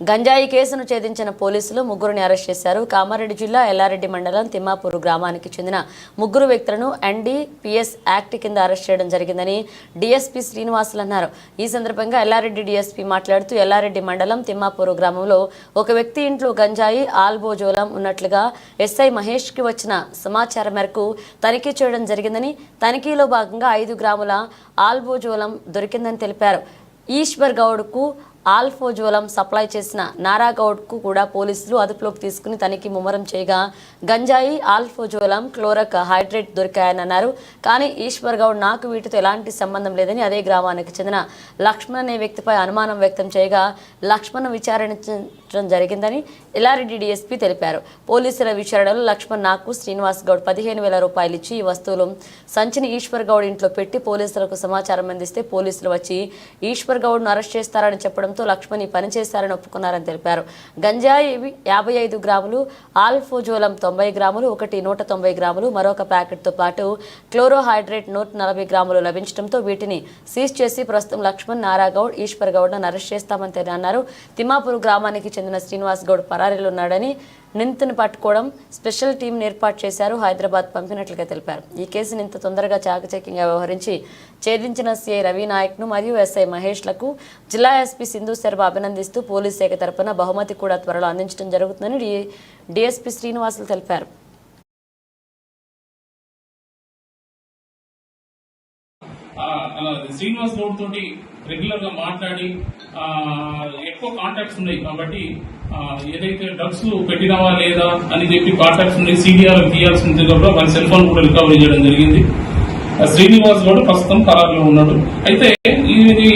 గంజాయి కేసును ఛేదించిన పోలీసులు ముగ్గురిని అరెస్ట్ చేశారు. కామారెడ్డి జిల్లా ఎల్లారెడ్డి మండలం తిమ్మాపూర్ గ్రామానికి చెందిన ముగ్గురు వ్యక్తులను ఎన్డీపీఎస్ యాక్ట్ కింద అరెస్ట్ చేయడం జరిగిందని డీఎస్పీ శ్రీనివాసులు అన్నారు. ఈ సందర్భంగా ఎల్లారెడ్డి డీఎస్పీ మాట్లాడుతూ ఎల్లారెడ్డి మండలం తిమ్మాపూర్ గ్రామంలో ఒక వ్యక్తి ఇంట్లో గంజాయి ఆల్బోజోలం ఉన్నట్లుగా ఎస్ఐ మహేష్కి వచ్చిన సమాచారం మేరకు తనిఖీ చేయడం జరిగిందని తనిఖీలో భాగంగా ఐదు గ్రాముల ఆల్బోజోలం దొరికిందని తెలిపారు. ఈశ్వర్ గౌడ్కు ఆల్ఫోజోలం సప్లై చేసిన నారాగౌడ్కు కూడా పోలీసులు అదుపులోకి తీసుకుని తనిఖీ ముమ్మరం చేయగా గంజాయి ఆల్ఫోజోలం క్లోరక్ హైడ్రేట్ దొరికాయని అన్నారు. కానీ ఈశ్వర్ గౌడ్ నాకు వీటితో ఎలాంటి సంబంధం లేదని అదే గ్రామానికి చెందిన లక్ష్మణ్ అనే వ్యక్తిపై అనుమానం వ్యక్తం చేయగా లక్ష్మణ్ విచారించడం జరిగిందని ఎల్లారెడ్డి డీఎస్పీ తెలిపారు. పోలీసుల విచారణలో లక్ష్మణ్ నాకు శ్రీనివాస్ గౌడ్ పదిహేను వేల రూపాయలు ఇచ్చి ఈ వస్తువులు సంచిని ఈశ్వర్ గౌడ్ ఇంట్లో పెట్టి పోలీసులకు సమాచారం అందిస్తే పోలీసులు వచ్చి ఈశ్వర్ గౌడ్ను అరెస్ట్ చేస్తారని చెప్పడం చెప్పడంతో లక్ష్మణ్ ఈ పని చేశారని ఒప్పుకున్నారని తెలిపారు. గంజాయి యాభై ఐదు గ్రాములు ఆల్ఫోజోలం తొంభై గ్రాములు ఒకటి నూట తొంభై గ్రాములు మరొక ప్యాకెట్తో పాటు క్లోరోహైడ్రేట్ నూట నలభై గ్రాములు లభించడంతో వీటిని సీజ్ చేసి ప్రస్తుతం లక్ష్మణ్ నారాగౌడ్ ఈశ్వర్ గౌడ్ను అరెస్ట్ చేస్తామని అన్నారు. తిమ్మాపూర్ గ్రామానికి చెందిన శ్రీనివాస్ గౌడ్ పరారీలో ఉన్నాడని నిందితుని పట్టుకోవడం స్పెషల్ టీంను ఏర్పాటు చేశారు హైదరాబాద్ పంపినట్లుగా తెలిపారు. ఈ కేసును ఇంత తొందరగా చాకచక్యంగా వ్యవహరించి ఛేదించిన సీఐ రవి నాయక్ను మరియు ఎస్ఐ మహేష్లకు జిల్లా ఎస్పీ సింధు శర్మ అభినందిస్తూ పోలీస్ శాఖ తరపున బహుమతి కూడా త్వరలో అందించడం జరుగుతుందని డి డిఎస్పీ శ్రీనివాసులు తెలిపారు. శ్రీనివాస్ గౌడ్ తోటి రెగ్యులర్గా మాట్లాడి ఆ, ఎక్కువ కాంటాక్ట్స్ ఉన్నాయి కాబట్టి ఏదైతే డ్రగ్స్ పెట్టినావా లేదా అని చెప్పి కాంటాక్ట్స్ ఉన్నాయి సీడీఆర్ తీయాల్సి ఉంది కాబట్టి వాళ్ళ సెల్ ఫోన్ కూడా రికవరీ చేయడం జరిగింది. ఆ, శ్రీనివాస్ గౌడ్ ప్రస్తుతం ఖరారులో ఉన్నాడు. అయితే ఇది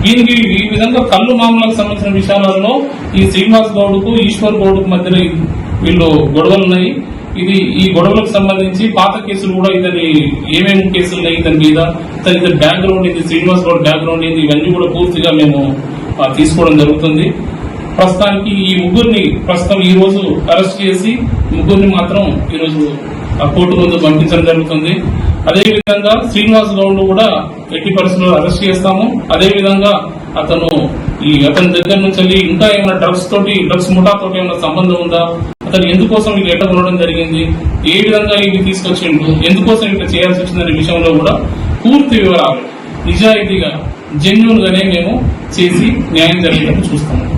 దీనికి ఈ విధంగా కళ్ళు మామూలకు సంబంధించిన విషయాలలో ఈ శ్రీనివాస్ గౌడ్కు ఈశ్వర్ గౌడ్కు మధ్యన వీళ్ళు గొడవలు ఉన్నాయి. ఇది ఈ గొడవలకు సంబంధించి పాత కేసులు కూడా ఇతని ఏమేమి కేసులు ఉన్నాయి ఇతని మీద ఇతని ఇతని బ్యాక్గ్రౌండ్ ఇది శ్రీనివాస్ గౌడ్ బ్యాక్గ్రౌండ్ ఇది ఇవన్నీ కూడా పూర్తిగా మేము తీసుకోవడం జరుగుతుంది. ప్రస్తుతానికి ఈ ముగ్గురిని ప్రస్తుతం ఈ రోజు అరెస్ట్ చేసి ముగ్గురిని మాత్రం ఈరోజు కోర్టు ముందు పంపించడం జరుగుతుంది. అదేవిధంగా శ్రీనివాస్ గౌడ్ కూడా ఎట్టి పరిస్థితుల్లో అరెస్ట్ చేస్తాము. అదేవిధంగా అతను ఈ అతని దగ్గర నుంచి వెళ్ళి ఇంకా ఏమైనా డ్రగ్స్ తోటి డ్రగ్స్ ముఠా తోటి ఏమైనా సంబంధం ఉందా? అతను ఎందుకోసం ఇది ఎట్లా ఉండడం జరిగింది? ఏ విధంగా ఇది తీసుకొచ్చిండు ఎందుకోసం ఇట్లా చేయాల్సి వచ్చిందనే విషయంలో కూడా పూర్తి వివరాలు నిజాయితీగా జెన్యున్ గానే మేము చేసి న్యాయం జరిగేటట్టు చూస్తాము